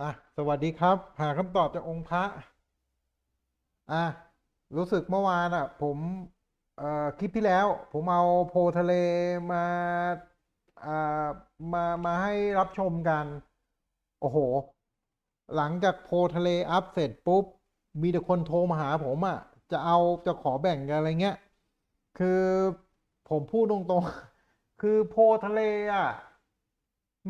อะสวัสดีครับ หาคำตอบจากองค์พระ อะรู้สึกเมื่อวานอะ ผมเอ่อคลิปที่แล้ว ผมเอาโพทะเลมาอ่ามามาให้รับชมกัน โอ้โห หลังจากโพทะเลอัพเสร็จปุ๊บ มีแต่คนโทรมาหาผมอะ จะเอาจะขอแบ่งกันอะไรเงี้ย คือผมพูดตรงๆ คือโพทะเลอะ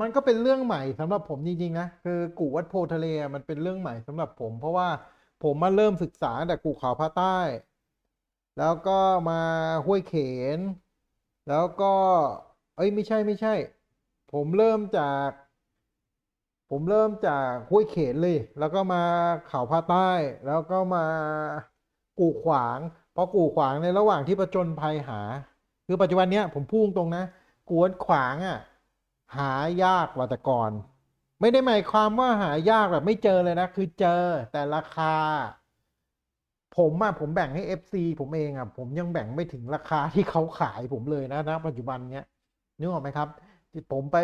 มันก็เป็นเรื่องใหม่สำหรับผมจริงๆนะคือกูวัดโพธิ์ทะเลมันเป็นเรื่องใหม่สำหรับผม เพราะว่าผมมาเริ่มศึกษาแต่กู่เขาพระใต้ แล้วก็มาห้วยเขน แล้วก็ เอ้ยไม่ใช่ไม่ใช่ ผมเริ่มจาก ผมเริ่มจากห้วยเขนเลย แล้วก็มาเขาพระใต้ แล้วก็มากู่ขวาง เพราะกู่ขวางในระหว่างที่ประจนภัยหา คือปัจจุบันเนี้ยผมพูดตรงนะกวัดขวางอะ หายากกว่าแต่ก่อน ไม่ได้หมายความว่าหายากแบบไม่เจอเลยนะ คือเจอแต่ราคา ผมอะผมแบ่งให้ FC ผมเองอะผมยังแบ่งไม่ถึงราคาที่เขาขายผมเลยนะนะปัจจุบันเนี้ยนึกออกไหมครับที่ผมไป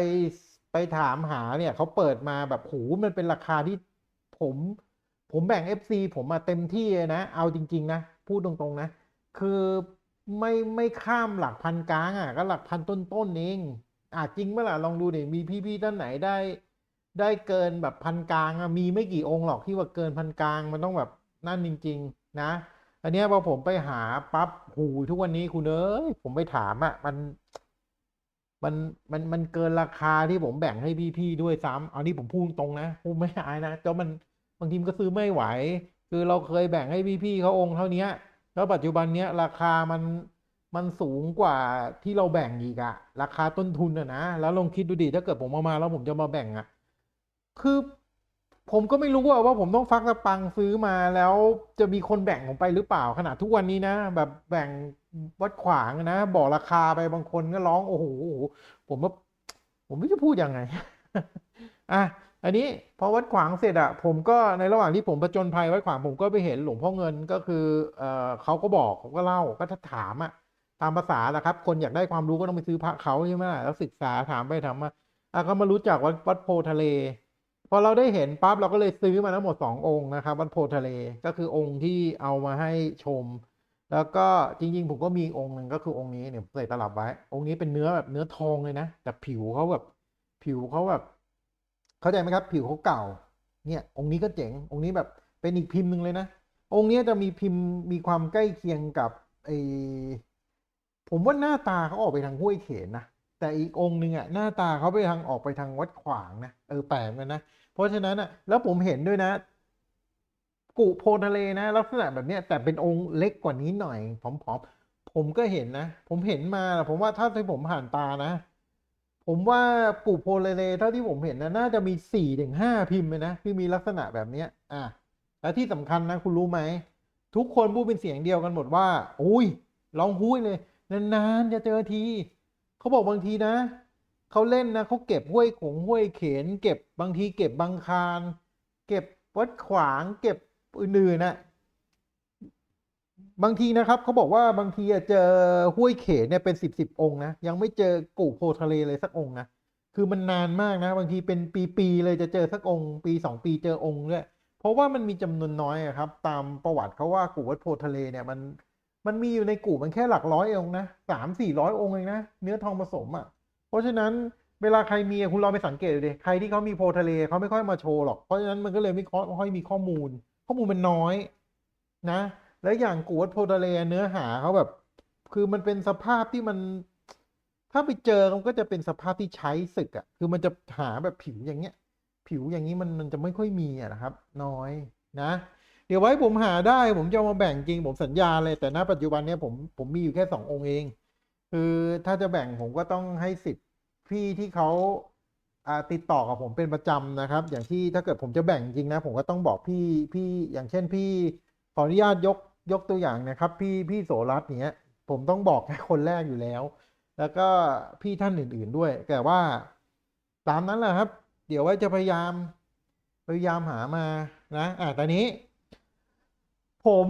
ไปถามหาเนี่ยเขาเปิดมาแบบโหมันเป็นราคาที่ผม ผมแบ่ง FC ผมมาเต็มที่เลยนะ เอาจริง ๆ นะ พูดตรงๆนะ คือไม่ไม่ข้ามหลักพันกลางอะ ก็หลักพันต้นๆเอง อะจริงเมื่อล่ะลองดูดิมีพี่ๆท่านไหนได้ ได้เกินแบบพันกลางมีไม่กี่องค์หรอกที่ว่าเกินพันกลางมันต้องแบบนั่นจริง ๆ นะ อันนี้พอผมไปหาปั๊บหูทุกวันนี้คุณเอ้ยผมไปถามอะมันมันมันมันเกินราคาที่ผมแบ่งให้พี่ๆด้วยซ้ำเอานี่ผมพูดตรงนะผมไม่อายนะเจ้ามันบางทีมก็ซื้อไม่ไหว คือเราเคยแบ่งให้พี่ๆเขาองค์เท่านี้แล้วปัจจุบันเนี้ยราคามัน มันสูงกว่าที่เราแบ่งอีกอะราคาต้นทุนอะนะ แล้วลองคิดดูดิถ้าเกิดผมเอามาแล้วผมจะมาแบ่งอะคือผมก็ไม่รู้ว่าว่าผมต้องฟักสปังซื้อมาแล้วจะมีคนแบ่งผมไปหรือเปล่าขนาดทุกวันนี้นะ แบบแบ่งวัดขวางนะ บอกราคาไปบางคนก็ร้องโอ้โหผมว่าผมไม่รู้จะพูดยังไงอะอันนี้พอวัดขวางเสร็จอะผมก็ในระหว่างที่ผมประจนภัยวัดขวางผมก็ไปเห็นหลวงพ่อเงินก็คือเออเขาก็บอกเขาก็เล่าก็ถ้าถามอะ ตามภาษาแหละครับ คนอยากได้ความรู้ก็ต้องไปซื้อพระเขาใช่ไหมล่ะแล้วศึกษาถามไปถามมาอะก็มารู้จักวัดวัดโพทะเล พอเราได้เห็นปั๊บเราก็เลยซื้อมาทั้งหมดสององค์นะครับ วัดโพทะเลก็คือองค์ที่เอามาให้ชม แล้วก็จริงๆผมก็มีองค์หนึ่งก็คือองค์นี้เนี่ยใส่ตลับไว้ องค์นี้เป็นเนื้อแบบเนื้อทองเลยนะแต่ผิวเขาแบบผิวเขาแบบ เข้าใจไหมครับ ผิวเขาเก่า เนี่ย องค์นี้ก็เจ๋ง องค์นี้แบบเป็นอีกพิมพ์หนึ่งเลยนะองค์นี้จะมีพิมพ์มีความใกล้เคียงกับไอ ผมว่าหน้าตาเขาออกไปทางห้วยเขนนะแต่อีกองค์หนึ่งอะหน้าตาเขาไปทางออกไปทางวัดขวางนะเออแปลกกันนะเพราะฉะนั้นอะแล้วผมเห็นด้วยนะกุโพรทะเลนะ ลักษณะแบบเนี้ยแต่เป็นองค์เล็กกว่านี้หน่อยผอมๆผมก็เห็นนะ ผมเห็นมาผมว่าถ้าที่ผมผ่านตานะ ผมว่ากุโพธิ์ทะเลเท่าที่ผมเห็นนะน่าจะมีสี่ถึงห้าพิมพ์เลยนะที่มีลักษณะแบบเนี้ยอะและที่สำคัญนะ คุณรู้ไหมทุกคนพูดเป็นเสียงเดียวกันหมดว่า อุ้ยร้องหุ้ยเลย นานๆจะเจอทีเขาบอกบางทีนะเขาเล่นนะเขาเก็บห้วยขงห้วยเขน เก็บบางทีเก็บบางคารเก็บวัดขวาง เก็บอื่นๆนะบางทีนะครับเขาบอกว่าบางทีอะเจอห้วยเขนเนี่ยเป็นสิบสิบองค์นะยังไม่เจอกู่โพทะเลเลยสักองค์นะคือมันนานมากนะ บางทีเป็นปีๆเลยจะเจอสักองค์ปีสองปีเจอองค์ด้วยเพราะว่ามันมีจำนวนน้อยครับ ตามประวัติเขาว่ากู่วัดโพทะเลเนี่ยมัน มันมีอยู่ในกู่มันแค่หลักร้อยองนะสามสี่ร้อยองเองนะเนื้อทองผสมอะ เพราะฉะนั้นเวลาใครมีคุณลองไปสังเกตดูดิใครที่เขามีโพทะเลเขาไม่ค่อยมาโชว์หรอก เพราะฉะนั้นมันก็เลยไม่ค่อยมีข้อมูล ข้อมูลมันน้อยนะ แล้วอย่างกูวัดโพทะเลเนื้อหาเขาแบบ คือมันเป็นสภาพที่มัน ถ้าไปเจอมันก็จะเป็นสภาพที่ใช้ศึกอะ คือมันจะหาแบบผิวอย่างเงี้ย ผิวอย่างนี้มันมันจะไม่ค่อยมีอะนะครับ น้อยนะ เดี๋ยวไว้ผมหาได้ผมจะมาแบ่งจริงผมสัญญาเลยแต่ณปัจจุบันเนี้ยผมผมมีอยู่แค่สององค์เอง คือถ้าจะแบ่งผมก็ต้องให้สิทธิ์พี่ที่เขาติดต่อกับผมเป็นประจำนะครับ อย่างที่ถ้าเกิดผมจะแบ่งจริงนะ ผมก็ต้องบอกพี่พี่อย่างเช่นพี่ขออนุญาตยกยกตัวอย่างนะครับ พี่พี่โสรัตเนี้ย ผมต้องบอกแค่คนแรกอยู่แล้ว แล้วก็พี่ท่านอื่น ๆด้วย แต่ว่าตามนั้นแหละครับ เดี๋ยวไว้จะพยายามพยายามหามานะอ่าตอนนี้ ผม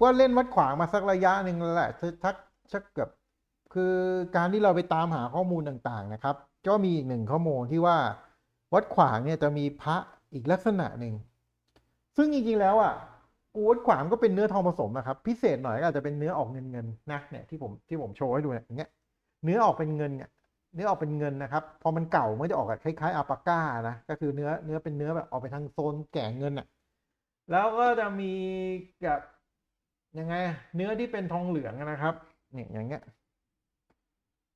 ก็เล่นวัดขวางมาสักระยะหนึ่งแล้วแหละทักชักเกือบคือการที่เราไปตามหาข้อมูลต่างๆนะครับ ก็มีอีกหนึ่งข้อมูลที่ว่าวัดขวางเนี่ยจะมีพระอีกลักษณะหนึ่ง ซึ่งจริงๆแล้วอะกูวัดขวางก็เป็นเนื้อทองผสมนะครับ พิเศษหน่อยก็อาจจะเป็นเนื้อออกเงินเงินๆนะเนี่ยที่ผมที่ผมโชว์ให้ดูเนี่ยอย่างเงี้ยเนื้อออกเป็นเงินเนี่ยเนื้อออกเป็นเงินนะครับ พอมันเก่ามันจะออกแบบคล้ายๆอัลปาก้านะก็คือเนื้อเนื้อเป็นเนื้อแบบออกไปทางโซนแก่เงินอะ แล้วก็จะมีกับยังไงเนื้อที่เป็นทองเหลืองนะครับเนี่ยอย่างเงี้ย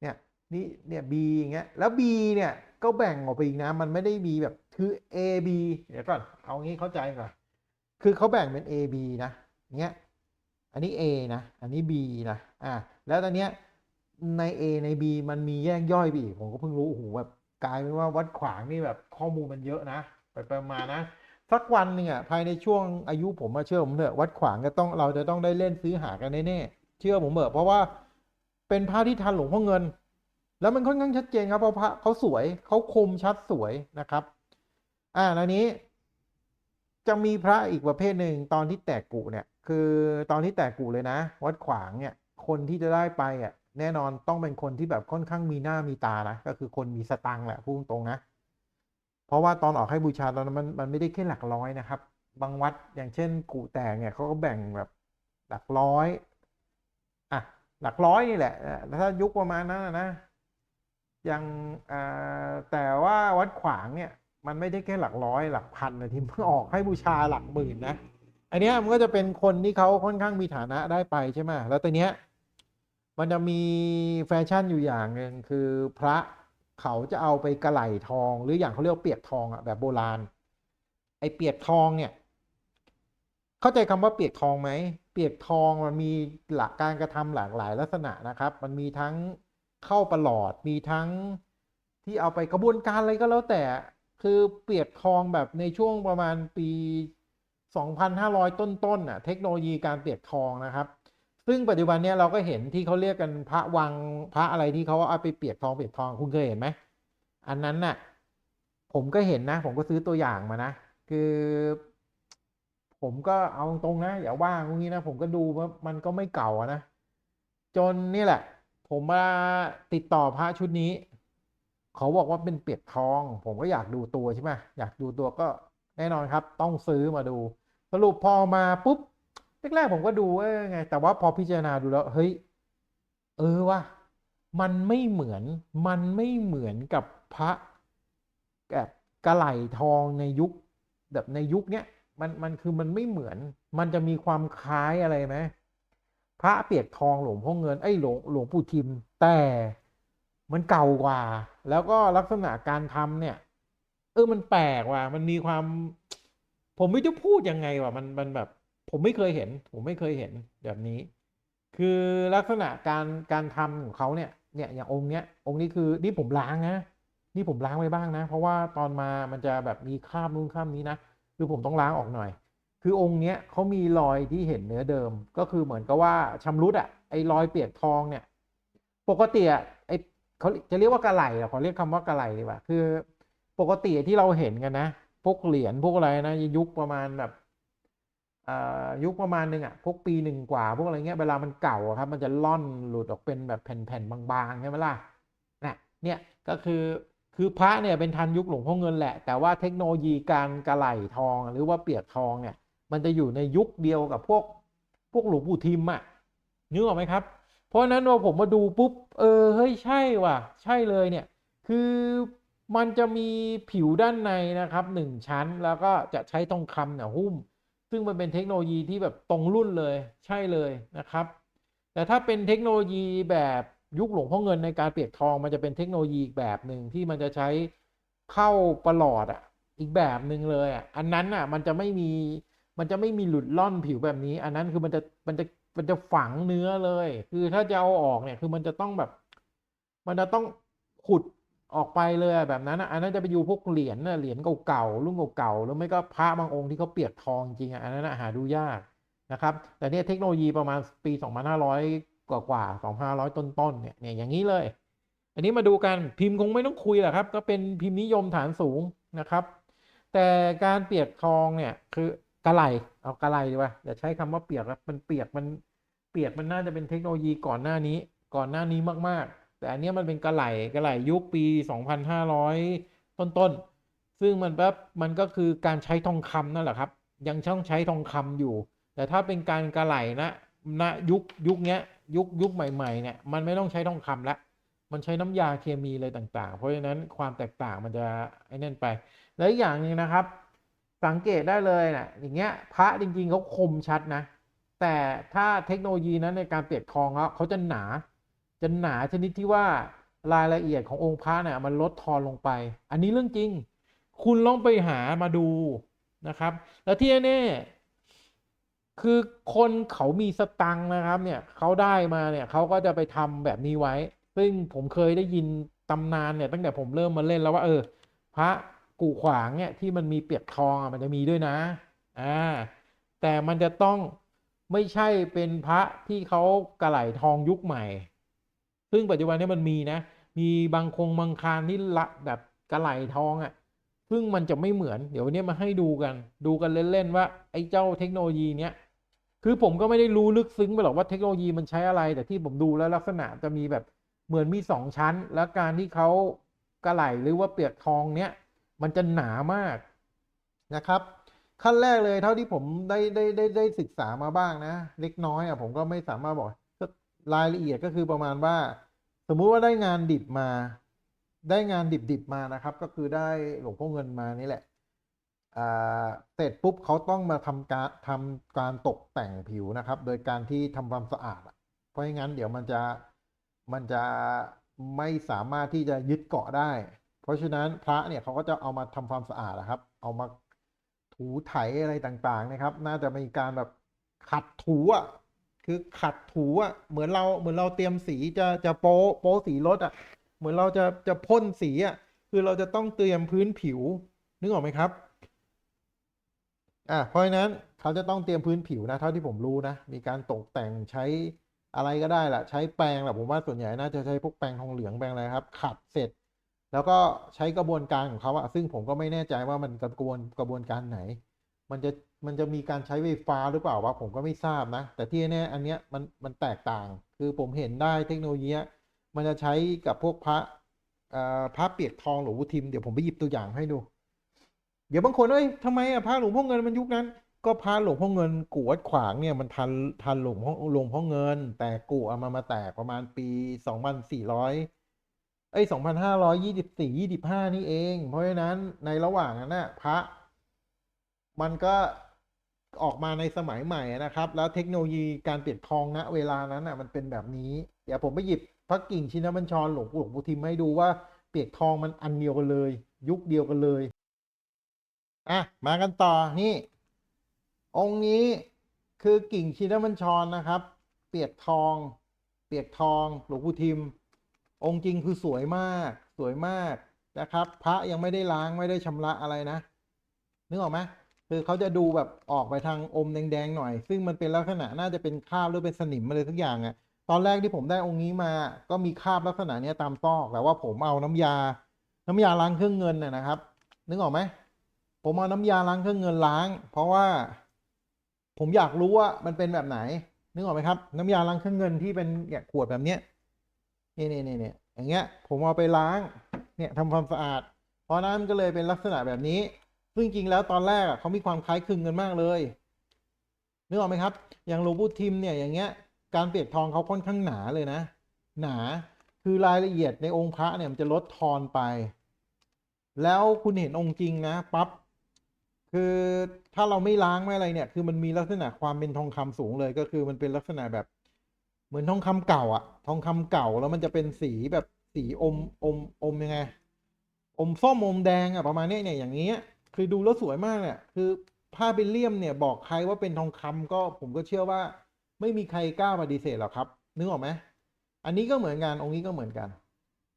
เนี่ยนี่เนี่ย B อย่างเงี้ยแล้ว B เนี่ยก็แบ่งออกไปอีกนะมันไม่ได้มีแบบคือ A B เดี๋ยวก่อนเอางี้เข้าใจก่อนคือเขาแบ่งเป็น A B นะเงี้ยอันนี้ A นะ อันนี้ B นะ อ่า แล้วตอนเนี้ยใน A ใน B มันมีแยกย่อยไปอีกผมก็เพิ่งรู้โอ้โหแบบกลายเป็นว่าวัดขวางนี่แบบข้อมูลมันเยอะนะ ไปไปมานะ สักวันหนึ่งอะภายในช่วงอายุผมมาเชื่อผมเถอะวัดขวางก็ต้องเราจะต้องได้เล่นซื้อหากันแน่ๆเชื่อผมเถอะเพราะว่าเป็นพระที่ทันหลวงพ่อเงิน แล้วมันค่อนข้างชัดเจนครับเพราะพระเขาสวยเขาคมชัดสวยนะครับ อ่าแล้วนี้ จะมีพระอีกประเภทหนึ่งตอนที่แตกกุเนี่ย คือตอนที่แตกกุเลยนะ วัดขวางเนี่ย คนที่จะได้ไปอะแน่นอนต้องเป็นคนที่แบบค่อนข้างมีหน้ามีตานะก็คือคนมีสตังค์แหละพูดตรงนะ ราะว่าตอนออกให้บูชาตอนนั้นมันมันไม่ได้แค่หลักร้อยนะครับ บางวัดอย่างเช่นกุแตกเนี่ยเขาก็แบ่งแบบหลักร้อยอะหลักร้อยนี่แหละถ้ายุคประมาณนั้นนะอย่างแต่ว่าวัดขวางเนี่ยมันไม่ได้แค่หลักร้อยหลักพันนะที่มันออกให้บูชาหลักหมื่นนะอันนี้มันก็จะเป็นคนที่เขาค่อนข้างมีฐานะได้ไปใช่ไหมแล้วตัวเนี้ยมันจะมีแฟชั่นอยู่อย่างหนึ่งคือพระ เขาจะเอาไปกระไหลทอง หรืออย่างเขาเรียกเปียกทองอะแบบโบราณ ไอ้เปียกทองเนี่ย เข้าใจคำว่าเปียกทองไหมเปียกทองมันมีหลักการกระทำหลากหลายลักษณะนะครับ มันมีทั้งเข้าประหลอดมีทั้งที่เอาไปกระบวนการอะไรก็แล้วแต่คือเปียกทองแบบในช่วงประมาณปี 2,500 ต้นๆน่ะเทคโนโลยีการเปียกทองนะครับ ซึ่งปัจจุบันเนี้ยเราก็เห็นที่เขาเรียกกันพระวังพระอะไรที่เขาเอาไปเปียกทองเปียกทองคุณเคยเห็นไหมอันนั้นน่ะผมก็เห็นนะ ผมก็ซื้อตัวอย่างมานะ คือ ผมก็เอาตรงนะอย่าว่างี้นะ ผมก็ดูว่ามันก็ไม่เก่าอะนะ จนนี่แหละ ผมมาติดต่อพระชุดนี้ เขาบอกว่าเป็นเปียกทอง ผมก็อยากดูตัวใช่ไหมอยากดูตัวก็แน่นอนครับ ต้องซื้อมาดู สรุปพอมาปุ๊บ แรกๆผมก็ดูเออไง แต่ว่าพอพิจารณาดูแล้วเฮ้ยเออว่ะมันไม่เหมือนมันไม่เหมือนกับพระแบบกระไหลทองในยุคแบบในยุคเนี้ยมันมันคือมันไม่เหมือน มันจะมีความคล้ายอะไรไหมพระเปียกทองหลวงพ่อเงินไอ้หลวงหลวงปู่ทิม แต่มันเก่ากว่า แล้วก็ลักษณะการทำเนี่ย เออมันแปลกว่ะมันมีความ ผมไม่รู้จะพูดยังไงว่ะมันมันแบบ ผมไม่เคยเห็น ผมไม่เคยเห็นแบบนี้ คือลักษณะการการทำของเขาเนี่ยเนี่ยอย่างองค์เนี้ยองค์นี้คือนี่ผมล้างนะนี่ผมล้างไว้บ้างนะ เพราะว่าตอนมามันจะแบบมีคราบนู่นคราบนี้นะคือผมต้องล้างออกหน่อย คือองค์เนี้ยเขามีรอยที่เห็นเนื้อเดิม ก็คือเหมือนกับว่าชำรุดอะไอ้รอยเปียกทองเนี่ย ปกติอะไอ้เขาจะเรียกว่ากระไหล่เหรอขอเรียกคำว่ากระไหล่ดีกว่าคือ ปกติที่เราเห็นกันนะพวกเหรียญพวกอะไรนะยุคประมาณแบบ ยุคประมาณหนึ่งอะพวกปีหนึ่งกว่า พวกอะไรเงี้ยเวลามันเก่าครับ มันจะล่อนหลุดออกเป็นแบบแผ่นๆบางๆใช่ไหมล่ะนะเนี่ยก็คือคือพระเนี่ยเป็นทันยุคหลวงพ่อเงินแหละ แต่ว่าเทคโนโลยีการกระไหลทองหรือว่าเปียกทองเนี่ย มันจะอยู่ในยุคเดียวกับพวกพวกหลวงปู่ทิมอะนึกออกไหมครับ เพราะฉะนั้นพอผมมาดูปุ๊บเออเฮ้ยใช่ว่ะ ใช่เลยเนี่ย คือมันจะมีผิวด้านในนะครับหนึ่งชั้นแล้วก็จะใช้ทองคำเนี่ยหุ้ม ซึ่งมันเป็นเทคโนโลยีที่แบบตรงรุ่นเลยใช่เลยนะครับ แต่ถ้าเป็นเทคโนโลยีแบบยุคหลวงพ่อเงินในการเปียกทองมันจะเป็นเทคโนโลยีอีกแบบหนึ่งที่มันจะใช้เข้าประหลอดอะอีกแบบหนึ่งเลยอะอันนั้นอะมันจะไม่มีมันจะไม่มีหลุดล่อนผิวแบบนี้ อันนั้นคือมันจะมันจะมันจะฝังเนื้อเลย คือถ้าจะเอาออกเนี่ยคือมันจะต้องแบบ มันจะต้องขุด ออกไปเลยแบบนั้นอันนั้นจะไปอยู่พวกเหรียญนะเหรียญเก่าๆรุ่นเก่าๆแล้วไม่ก็พระบางองค์ที่เขาเปียกทองจริงอันนั้นหาดูยากนะครับ แต่เนี่ยเทคโนโลยีประมาณปี 2500 กว่ากว่า2500 ต้นๆเนี่ยเนี่ยอย่างนี้เลย อันนี้มาดูกันพิมพ์คงไม่ต้องคุยแหละครับ ก็เป็นพิมพ์นิยมฐานสูงนะครับ แต่การเปียกทองเนี่ยคือกระไหลเอากระไหลดีกว่าอย่าใช้คำว่าเปียกแล้วมันเปียกมันเปียกมันน่าจะเป็นเทคโนโลยีก่อนหน้านี้ ก่อนหน้านี้มากๆ แต่อันนี้มันเป็นกระไหลกระไหลยุคปี 2,500ต้นซึ่งมันแบบมันก็คือการใช้ทองคำนั่นแหละครับ ยังต้องใช้ทองคำอยู่ แต่ถ้าเป็นการกระไหลนะณยุคยุคเนี้ยยุคยุคใหม่ๆเนี่ยมันไม่ต้องใช้ทองคำละมันใช้น้ำยาเคมีอะไรต่างๆ เพราะฉะนั้นความแตกต่างมันจะไอ้นั่นไป แล้วอีกอย่างหนึ่งนะครับ สังเกตได้เลยนะอย่างเงี้ยพระจริงๆเขาคมชัดนะ แต่ถ้าเทคโนโลยีนั้นในการเปลี่ยนทองเขาเขาจะหนา จะหนาชนิดที่ว่ารายละเอียดขององค์พระเนี่ยมันลดทอนลงไป อันนี้เรื่องจริง คุณลองไปหามาดูนะครับ แล้วที่แน่คือคนเขามีสตังค์นะครับเนี่ยเขาได้มาเนี่ยเขาก็จะไปทำแบบนี้ไว้ ซึ่งผมเคยได้ยินตำนานเนี่ยตั้งแต่ผมเริ่มมาเล่นแล้วว่าเออ พระกูขวางเนี่ยที่มันมีเปียกทองมันจะมีด้วยนะอ่าแต่มันจะต้องไม่ใช่เป็นพระที่เขากระไหลทองยุคใหม่ ซึ่งปัจจุบันนี้มันมีนะ มีบางคงบางคารที่ละแบบกระไหลทองอะ่ะซึ่งมันจะไม่เหมือน เดี๋ยววันนี้มาให้ดูกัน ดูกันเล่นๆว่าไอ้เจ้าเทคโนโลยีเนี้ยคือผมก็ไม่ได้รู้ลึกซึ้งไปหรอกว่าเทคโนโลยีมันใช้อะไร แต่ที่ผมดูแล้วลักษณะจะมีแบบเหมือนมีสองชั้น แล้วการที่เขากระไหลหรือว่าเปียกทองเนี้ยมันจะหนามากนะครับ ขั้นแรกเลยเท่าที่ผมได้ได้ได้ได้ศึกษามาบ้างนะ เล็กน้อยอะผมก็ไม่สามารถบอก รายละเอียดก็คือประมาณว่า สมมุติว่าได้งานดิบมา ได้งานดิบดิบมานะครับ ก็คือได้หลวงพ่อเงินมานี่แหละเสร็จปุ๊บเขาต้องมาทำการทำการตกแต่งผิวนะครับ โดยการที่ทำความสะอาดเพราะงั้นเดี๋ยวมันจะมันจะไม่สามารถที่จะยึดเกาะได้ เพราะฉะนั้นพระเนี่ยเขาก็จะเอามาทำความสะอาดนะครับ เอามาถูไถอะไรต่างๆนะครับ น่าจะมีการแบบขัดถูอะ คือขัดถูอะเหมือนเราเหมือนเราเตรียมสีจะจะโป๊ะโป๊ะสีรถอะ เหมือนเราจะจะพ่นสีอะคือเราจะต้องเตรียมพื้นผิว นึกออกไหมครับอะเพราะฉะนั้นเขาจะต้องเตรียมพื้นผิวนะเท่าที่ผมรู้นะ มีการตกแต่งใช้อะไรก็ได้แหละใช้แปรงแหละผมว่าส่วนใหญ่น่าจะใช้พวกแปรงทองเหลืองแปรงอะไรครับ ขัดเสร็จ แล้วก็ใช้กระบวนการของเขาอะซึ่งผมก็ไม่แน่ใจว่ามันกระบวนกระบวนการไหน มันจะมันจะมีการใช้ไฟฟ้าหรือเปล่าวะผมก็ไม่ทราบนะ แต่ที่แน่อันเนี้ยมันมันแตกต่าง คือผมเห็นได้เทคโนโลยีมันจะใช้กับพวกพระพระเปียกทองหลวงพ่อทิมเดี๋ยวผมไปหยิบตัวอย่างให้ดู เดี๋ยวบางคนเอ้ยทำไมอะพระหลวงพ่อเงินมันยุคนั้น ก็พระหลวงพ่อเงินกูวัดขวางเนี่ยมันทันทันหลวงพ่อหลวงพ่อเงิน แต่กูเอามามาแตกประมาณปีสองพันสี่ร้อยเอ้ยสองพันห้าร้อยยี่สิบสี่ยี่สิบห้านี่เอง เพราะฉะนั้นในระหว่างนั้นน่ะพระ มันก็ออกมาในสมัยใหม่นะครับ แล้วเทคโนโลยีการเปลี่ยนทองณเวลานั้นน่ะมันเป็นแบบนี้ เดี๋ยวผมไปหยิบพระกิ่งชินบัญชรหลวงปู่หลวงปู่ทิมให้ดูว่าเปียกทองมันอันเดียวกันเลย ยุคเดียวกันเลยอะมากันต่อนี่ องค์นี้คือกิ่งชินบัญชรนะครับ เปียกทอง เปียกทองหลวงปู่ทิม องค์จริงคือสวยมากสวยมากนะครับ พระยังไม่ได้ล้างไม่ได้ชำระอะไรนะนึกออกไหม คือเขาจะดูแบบออกไปทางอมแดงๆหน่อย ซึ่งมันเป็นลักษณะน่าจะเป็นคราบหรือเป็นสนิมอะไรทุกอย่างอะ่ะตอนแรกที่ผมได้องค์นี้มา ก็มีคราบลักษณะเนี้ยตามซอกแต่ว่าผมเอาน้ำยา น้ำยาล้างเครื่องเงินน่ะนะครับ นึกออกไหมผมเอาน้ำยาล้างเครื่องเงินล้าง เพราะว่าผมอยากรู้ว่ามันเป็นแบบไหน นึกออกไหมครับ น้ำยาล้างเครื่องเงินที่เป็นเนี่ยขวดแบบเนี้ยนี่นี่นี่เนี่ยอย่างเงี้ย ผมเอาไปล้าง เนี่ยทำความสะอาด เพราะนั้นก็เลยเป็นลักษณะแบบนี้ ซึ่งจริงแล้วตอนแรกเขามีความคล้ายคลึงกันมากเลยนึกออกไหมครับ อย่างหลวงปู่ทิมเนี่ยอย่างเงี้ยการเปียกทองเขาค่อนข้างหนาเลยนะ หนาคือรายละเอียดในองค์พระเนี่ยมันจะลดทอนไป แล้วคุณเห็นองค์จริงนะปั๊บคือถ้าเราไม่ล้างไม่อะไรเนี่ย คือมันมีลักษณะความเป็นทองคำสูงเลยก็คือมันเป็นลักษณะแบบเหมือนทองคำเก่าอะทองคำเก่าแล้วมันจะเป็นสีแบบสีอมอมอมยังไง อมส้มอมแดงอะประมาณนี้เนี่ยอย่างเงี้ย คือดูแล้วสวยมากเนี่ยคือผ้าเป็นเลี่ยมเนี่ยบอกใครว่าเป็นทองคำก็ผมก็เชื่อว่า ไม่มีใครกล้าปฏิเสธหรอกครับ นึกออกไหมอันนี้ก็เหมือนกันองค์นี้ก็เหมือนกัน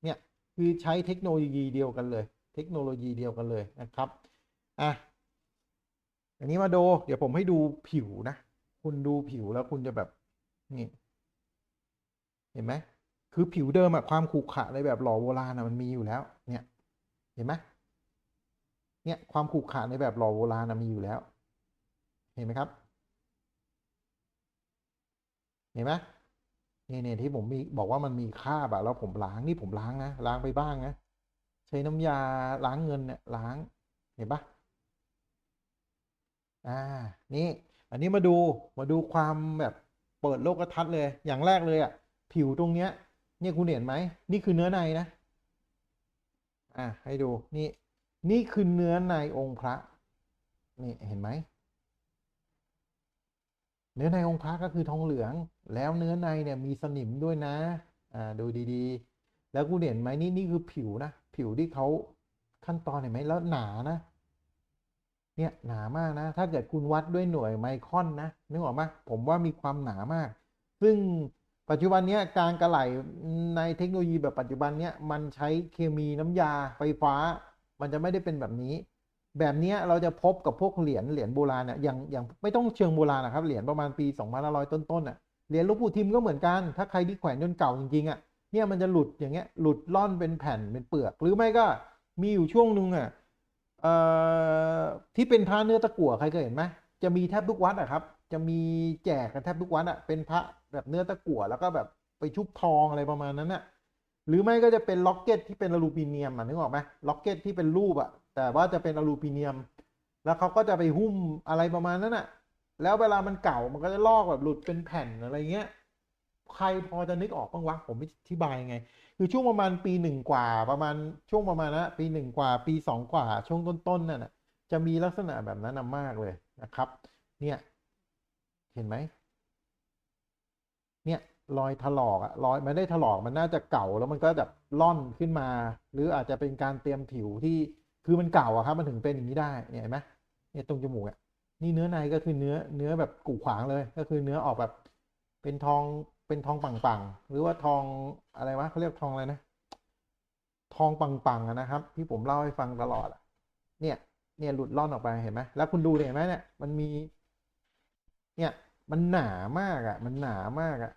เนี่ยคือใช้เทคโนโลยีเดียวกันเลย เทคโนโลยีเดียวกันเลยนะครับอะอันนี้มาดูเดี๋ยวผมให้ดูผิวนะ คุณดูผิวแล้วคุณจะแบบนี่เห็นไหมคือผิวเดิมอะความขรุขระในแบบหล่อโบราณอะมันมีอยู่แล้ว เนี่ย เห็นไหม เนี่ยความขรุขระในแบบหล่อโบราณมีอยู่แล้ว เห็นไหมครับ เห็นไหมเนี่ยเนี่ยที่ผมมีบอกว่ามันมีคราแบอะแล้วผมล้างนี่ผมล้างนะล้างไปบ้างนะใช้น้ำยาล้างเงินเนี่ยล้างเห็นปะอ่านี่อันนี้มาดูมาดูความแบบเปิดโลกทัศน์เลย อย่างแรกเลยอะผิวตรงเนี้ยเนี่ยคุณเห็นไหมนี่คือเนื้อในนะ อ่าให้ดูนี่ นี่คือเนื้อในองค์พระ นี่เห็นไหม เนื้อในองค์พระก็คือทองเหลือง แล้วเนื้อในเนี่ยมีสนิมด้วยนะ อ่าดูดีๆ แล้วคุณเห็นไหมนี่นี่คือผิวนะ ผิวที่เขาขั้นตอนเห็นไหมแล้วหนานะ เนี่ยหนามากนะ ถ้าเกิดคุณวัดด้วยหน่วยไมครอนนะนึกออกไหมผมว่ามีความหนามาก ซึ่งปัจจุบันนี้การกระไหลในเทคโนโลยีแบบปัจจุบันเนี้ยมันใช้เคมีน้ำยาไฟฟ้า มันจะไม่ได้เป็นแบบนี้ แบบนี้เราจะพบกับพวกเหรียญเหรียญโบราณเนี่ยอย่างอย่างไม่ต้องเชิงโบราณนะครับเหรียญประมาณปี2500 ต้นๆน่ะเหรียญลูกปูทิมก็เหมือนกัน ถ้าใครที่แขวนจนเก่าจริงๆอะเนี่ยมันจะหลุดอย่างเงี้ยหลุดล่อนเป็นแผ่นเป็นเปลือก หรือไม่ก็มีอยู่ช่วงหนึงอะเอ่อที่เป็นพระเนื้อตะกั่วใครเคยเห็นไหมจะมีแทบทุกวัดอะครับ จะมีแจกกันแทบทุกวัดอะเป็นพระแบบเนื้อตะกั่วแล้วก็แบบไปชุบทองอะไรประมาณนั้นอะ หรือไม่ก็จะเป็นล็อกเก็ตที่เป็นอลูมิเนียมอะนึกออกไหมล็อกเก็ตที่เป็นรูปอะ แต่ว่าจะเป็นอลูมิเนียม แล้วเขาก็จะไปหุ้มอะไรประมาณนั้นอะ แล้วเวลามันเก่ามันก็จะลอกแบบหลุดเป็นแผ่นอะไรเงี้ย ใครพอจะนึกออกบ้างวะผมไม่อธิบายไง คือช่วงประมาณปีหนึ่งกว่าประมาณช่วงประมาณนะปีหนึ่งกว่า ปีสองกว่า ช่วงต้นๆนั่นน่ะ จะมีลักษณะแบบนั้นมากเลยนะครับ เนี่ย เห็นไหมเนี่ย รอยถลอกอะรอยไม่ได้ถลอกมันน่าจะเก่าแล้วมันก็แบบล่อนขึ้นมา หรืออาจจะเป็นการเตรียมผิวที่คือมันเก่าอะครับ มันถึงเป็นอย่างนี้ได้เนี่ยเห็นไหมเนี่ยตรงจมูกอะนี่เนื้อในก็คือเนื้อเนื้อแบบกูขวางเลย ก็คือเนื้อออกแบบ เป็นทองเป็นทองปังๆหรือว่าทองอะไรวะเขาเรียกทองอะไรนะ ทองปังๆนะครับ ที่ผมเล่าให้ฟังตลอดอะเนี่ยเนี่ยหลุดล่อนออกไปเห็นไหมแล้วคุณดูเนี่ยเห็นไหมเนี่ยมันมี เนี่ยมันหนามากอะมันหนามากอะ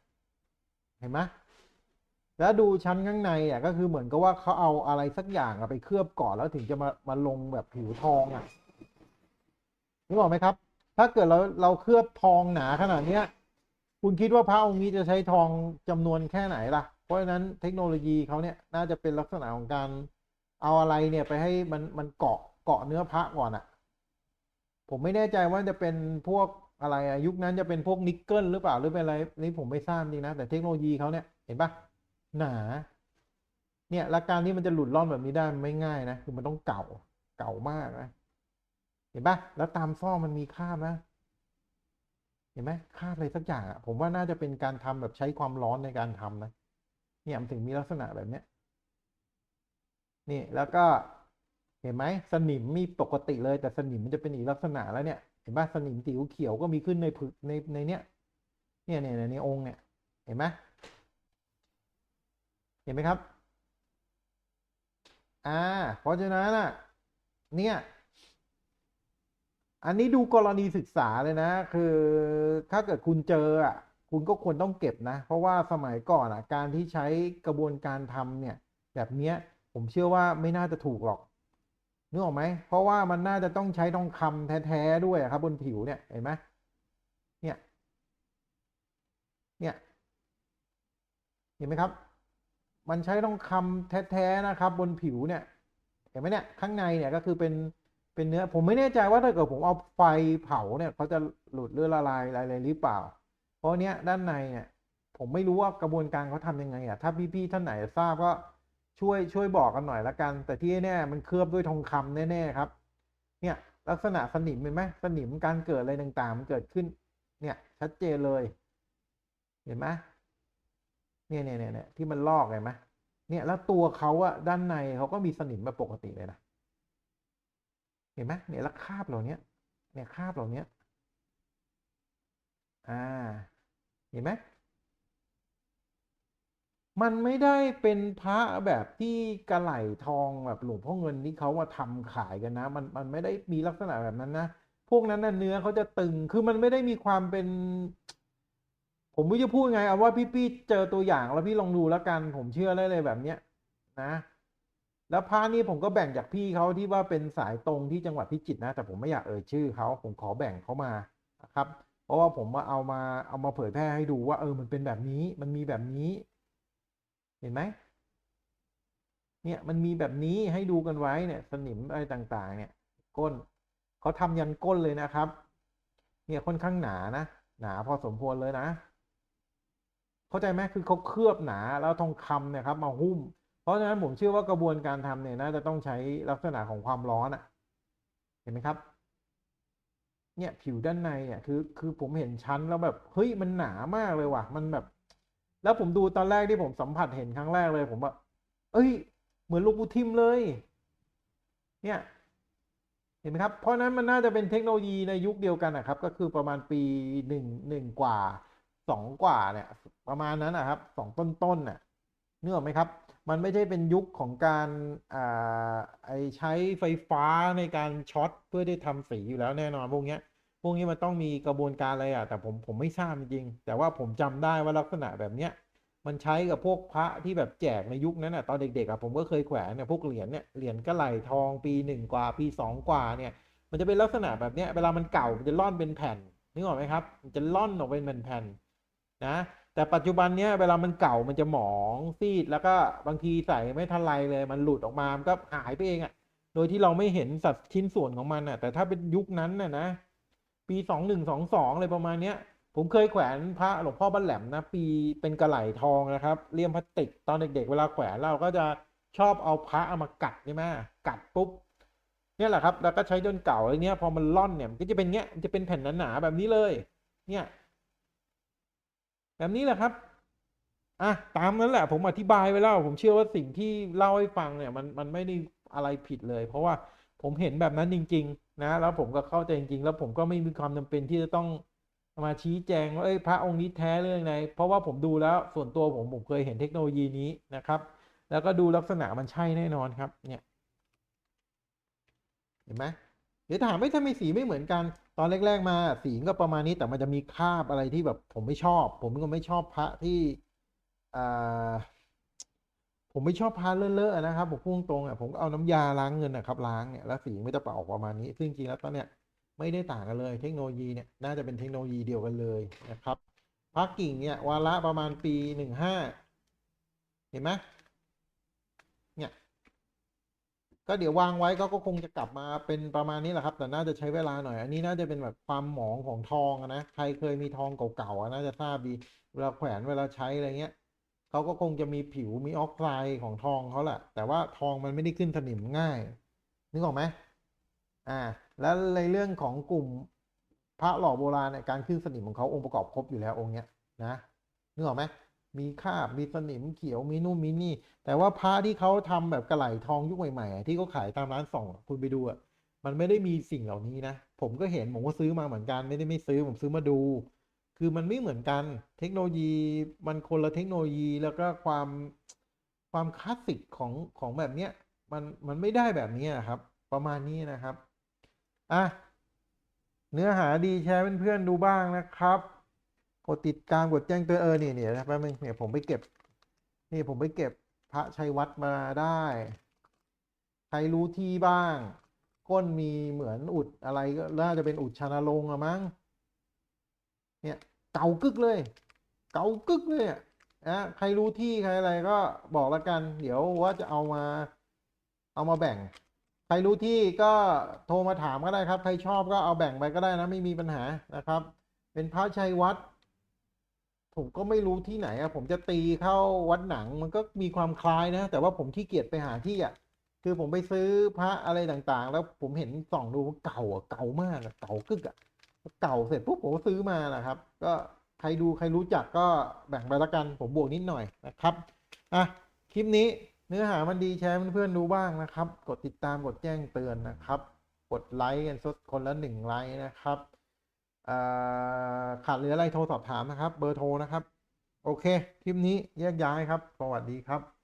เห็นไหมแล้วดูชั้นข้างในอะก็คือเหมือนกับว่าเขาเอาอะไรสักอย่างอะไปเคลือบก่อนแล้วถึงจะมามาลงแบบผิวทองอะนึกออกไหมครับ ถ้าเกิดเราเราเคลือบทองหนาขนาดเนี้ย คุณคิดว่าพระองค์นี้จะใช้ทองจำนวนแค่ไหนล่ะ เพราะฉะนั้นเทคโนโลยีเขาเนี่ยน่าจะเป็นลักษณะของการเอาอะไรเนี่ยไปให้มันมันเกาะเกาะเนื้อพระก่อนอะ ผมไม่แน่ใจว่าจะเป็นพวก อะไรอะยุคนั้นจะเป็นพวกนิกเกิลหรือเปล่าหรือเป็นอะไรนี่ผมไม่ทราบจริงนะ แต่เทคโนโลยีเขาเนี่ยเห็นปะหนา เนี่ยและการที่มันจะหลุดล่อนแบบนี้ได้มันไม่ง่ายนะคือมันต้องเก่าเก่ามากนะเห็นปะแล้วตามซ่อมันมีคราบนะเห็นไหมคราบอะไรสักอย่างอะผมว่าน่าจะเป็นการทำแบบใช้ความร้อนในการทำนะ เนี่ยมันถึงมีลักษณะแบบเนี้ยนี่แล้วก็เห็นไหมสนิมมีปกติเลยแต่สนิมมันจะเป็นอีกลักษณะแล้วเนี่ย ห็นปะสนิมสีเขียวก็มีขึ้นในผึกในในเนี้ยเนี่ยเนี่ยในองค์เนี่ยเห็นไหมเห็นไหมครับอ่าเพราะฉะนั้นอะเนี่ยอันนี้ดูกรณีศึกษาเลยนะ คือถ้าเกิดคุณเจออะคุณก็ควรต้องเก็บนะ เพราะว่าสมัยก่อนอะการที่ใช้กระบวนการทำเนี่ย แบบเนี้ยผมเชื่อว่าไม่น่าจะถูกหรอก นึกออกไหม เพราะว่ามันน่าจะต้องใช้ทองคำแท้ๆด้วยครับ บนผิวเนี่ยเห็นไหมเนี่ย เนี่ย เห็นไหมครับ มันใช้ทองคำแท้ๆนะครับ บนผิวเนี่ย เห็นไหมเนี่ย ข้างในเนี่ยก็คือเป็นเป็นเนื้อ ผมไม่แน่ใจว่าถ้าเกิดผมเอาไฟเผาเนี่ยเขาจะหลุดหรือละลายอะไรหรือเปล่า เพราะเนี้ยด้านในเนี่ย ผมไม่รู้ว่ากระบวนการเขาทำยังไงอะ ถ้าพี่ๆท่านไหนทราบก็ ช่วยช่วยบอกกันหน่อยละกัน แต่ที่แน่มันเคลือบด้วยทองคำแน่ๆครับ เนี่ยลักษณะสนิมเห็นไหมสนิมการเกิดอะไรต่างๆมันเกิดขึ้น เนี่ยชัดเจนเลย เห็นไหมเนี่ยเนี่ยเนี่ยเนี่ยที่มันลอกเห็นไหมเนี่ยแล้วตัวเขาอะด้านในเขาก็มีสนิมแบบปกติเลยนะเห็นไหมเนี่ยแล้วคราบเหล่านี้เนี่ยคราบเหล่านี้อ่าเห็นไหม มันไม่ได้เป็นพระแบบที่กระไหลทองแบบหลวงพ่อเงินที่เขามาทำขายกันนะ มันมันไม่ได้มีลักษณะแบบนั้นนะพวกนั้นนะเนื้อเขาจะตึงคือมันไม่ได้มีความเป็น ผมไม่จะพูดไงเอาว่าพี่ๆเจอตัวอย่างแล้วพี่ลองดูแล้วกัน ผมเชื่อได้เลยแบบเนี้ยนะ แล้วพระนี่ผมก็แบ่งจากพี่เขาที่ว่าเป็นสายตรงที่จังหวัดพิจิตรนะ แต่ผมไม่อยากเอ่ยชื่อเขาผมขอแบ่งเขามานะครับ เพราะว่าผมมาเอามาเอามาเผยแพร่ให้ดูว่า เออมันเป็นแบบนี้ มันมีแบบนี้ เห็นไหมเนี่ยมันมีแบบนี้ให้ดูกันไว้เนี่ยสนิมอะไรต่างๆ เนี่ยก้นเขาทำยันก้นเลยนะครับ เนี่ยค่อนข้างหนานะหนาพอสมควรเลยนะ เข้าใจไหมคือเขาเคลือบหนาแล้วทองคำเนี่ยครับ มาหุ้ม เพราะฉะนั้นผมเชื่อว่ากระบวนการทำเนี่ยน่าจะต้องใช้ลักษณะของความร้อนอะเห็นไหมครับ เนี่ยผิวด้านในเนี่ยคือคือผมเห็นชั้นแล้วแบบเฮ้ยมันหนามากเลยว่ะ มันแบบ แล้วผมดูตอนแรกที่ผมสัมผัสเห็นครั้งแรกเลย ผมว่า เอ้ย เหมือนลูกปูทิมเลย เนี่ย เห็นไหมครับ เพราะนั้นมันน่าจะเป็นเทคโนโลยีในยุคเดียวกันนะครับ ก็คือประมาณปีหนึ่งหนึ่งกว่าสองกว่าเนี่ย ประมาณนั้นนะครับสองต้นๆน่ะนึกออไหมครับ มันไม่ใช่เป็นยุคของการอ่าไอใช้ไฟฟ้าในการช็อตเพื่อได้ทำสีอยู่แล้วแน่นอนพวกเนี้ย พวกนี้มันต้องมีกระบวนการอะไรอะ แต่ผมผมไม่ทราบจริงๆแต่ว่าผมจำได้ว่าลักษณะแบบเนี้ยมันใช้กับพวกพระที่แบบแจกในยุคนั้นอะตอนเด็กๆอะผมก็เคยแขวนเนี่ยพวกเหรียญเนี่ยเหรียญกระไหลทองปีหนึ่งกว่าปีสองกว่าเนี่ย มันจะเป็นลักษณะแบบเนี้ยเวลามันเก่ามันจะล่อนเป็นแผ่นนึกออกไหมครับมันจะล่อนออกเป็นแผ่นๆนะแต่ปัจจุบันเนี้ยเวลามันเก่ามันจะหมองซีดแล้วก็บางทีใส่ไม่ทันไรเลยมันหลุดออกมามันก็หายไปเองอะโดยที่เราไม่เห็นสัดชิ้นส่วนของมันอะแต่ถ้าเป็นยุคนั้นน่ะนะ ปีสองหนึ่งสองสองอะไรประมาณเนี้ย ผมเคยแขวนพระหลวงพ่อบ้านแหลมนะ ปีเป็นกระไหลทองนะครับเลี่ยมพลาสติกตอนเด็ก ๆ เวลาแขวนเราก็จะชอบเอาพระเอามากัดใช่ไหมกัดปุ๊บเนี่ยแหละครับแล้วก็ใช้จนเก่าไอ้เนี้ยพอมันล่อนเนี่ยมันก็จะเป็นเงี้ยจะเป็นแผ่นหนาๆแบบนี้เลย เนี่ย แบบนี้แหละครับอะตามนั้นแหละ ผมอธิบายไว้แล้วผมเชื่อว่าสิ่งที่เล่าให้ฟังเนี่ย มันมันไม่ได้อะไรผิดเลย เพราะว่าผมเห็นแบบนั้นจริง ๆ นะแล้วผมก็เข้าใจจริงๆ แล้วผมก็ไม่มีความจำเป็นที่จะต้องมาชี้แจงว่าเอ้ยพระองค์นี้แท้เรื่องไหนเพราะว่าผมดูแล้วส่วนตัวผมผมเคยเห็นเทคโนโลยีนี้นะครับ แล้วก็ดูลักษณะมันใช่แน่นอนครับเนี่ยเห็นไหมเดี๋ยวถามไม่ทำไมสีไม่เหมือนกัน ตอนแรก ๆ มาสีก็ประมาณนี้แต่มันจะมีคาบอะไรที่แบบผมไม่ชอบ ผมก็ไม่ชอบพระที่อ่า ผมไม่ชอบพระเลอะๆนะครับผมพูดตรงอะผมก็เอาน้ำยาล้างเงินนะครับล้างเนี่ยแล้วสีไม่จะออกประมาณนี้ ซึ่งจริงแล้วตอนเนี้ยไม่ได้ต่างกันเลย เทคโนโลยีเนี่ยน่าจะเป็นเทคโนโลยีเดียวกันเลยนะครับพระกิ่งเนี่ยวาระประมาณปีหนึ่งห้าเห็นไหมเนี่ยก็เดี๋ยววางไว้ก็ก็คงจะกลับมาเป็นประมาณนี้แหละครับ แต่น่าจะใช้เวลาหน่อย อันนี้น่าจะเป็นแบบความหมองของทองนะใครเคยมีทองเก่าๆน่าจะทราบดีเวลาแขวนเวลาใช้อะไรเงี้ย เขาก็คงจะมีผิวมีออกไซด์ของทองเขาแหละแต่ว่าทองมันไม่ได้ขึ้นสนิมง่าย นึกออกไหมอ่า แล้วในเรื่องของกลุ่มพระหล่อโบราณเนี่ยการขึ้นสนิมของเขาองค์ประกอบครบอยู่แล้วองค์เนี้ยนะนึกออกไหมมีคาบมีสนิมเขียวมีนู่นมีนี่ แต่ว่าพระที่เขาทำแบบกระไหลทองยุคใหม่ๆที่เขาขายตามร้านส่องคุณไปดูอะมันไม่ได้มีสิ่งเหล่านี้นะ ผมก็เห็นผมก็ซื้อมาเหมือนกันไม่ได้ไม่ซื้อผมซื้อมาดู คือมันไม่เหมือนกัน เทคโนโลยีมันคนละเทคโนโลยีแล้วก็ความความคลาสสิกของของแบบเนี้ยมันมันไม่ได้แบบนี้ครับ ประมาณนี้นะครับอะเนื้อหาดีแชร์เพื่อนๆดูบ้างนะครับกดติดตามกดแจ้งเตือนเออนี่เนี่ยนะแป๊บนึงเนี่ยผมไปเก็บ นี่ผมไปเก็บพระชัยวัดมาได้ ใครรู้ที่บ้าง ก้นมีเหมือนอุดอะไรก็น่าจะเป็นอุดชานาลงอะมั้งเนี่ย เก่ากึกเลย เก่ากึกเลยอะนะใครรู้ที่ใครอะไรก็บอกแล้วกัน เดี๋ยวว่าจะเอามา เอามาแบ่ง ใครรู้ที่ก็โทรมาถามก็ได้ครับ ใครชอบก็เอาแบ่งไปก็ได้นะ ไม่มีปัญหานะครับ เป็นพระชัยวัดผมก็ไม่รู้ที่ไหนอะผมจะตีเข้าวัดหนังมันก็มีความคล้ายนะ แต่ว่าผมขี้เกียจไปหาที่อะคือผมไปซื้อพระอะไรต่างๆ แล้วผมเห็นส่องดูเก่าอะเก่ามากอะเก่ากึกอะ เก่าเสร็จปุ๊บผมก็ซื้อมาแหละครับ ก็ใครดูใครรู้จักก็แบ่งไปละกันผมบวกนิดหน่อยนะครับอะคลิปนี้เนื้อหามันดีแชร์เพื่อนๆดูบ้างนะครับ กดติดตามกดแจ้งเตือนนะครับ กดไลค์กันสดคนละหนึ่งไลค์นะครับอ่าขาดเหลืออะไรโทรสอบถามนะครับ เบอร์โทรนะครับ โอเค คลิปนี้แยกย้ายครับ สวัสดีครับ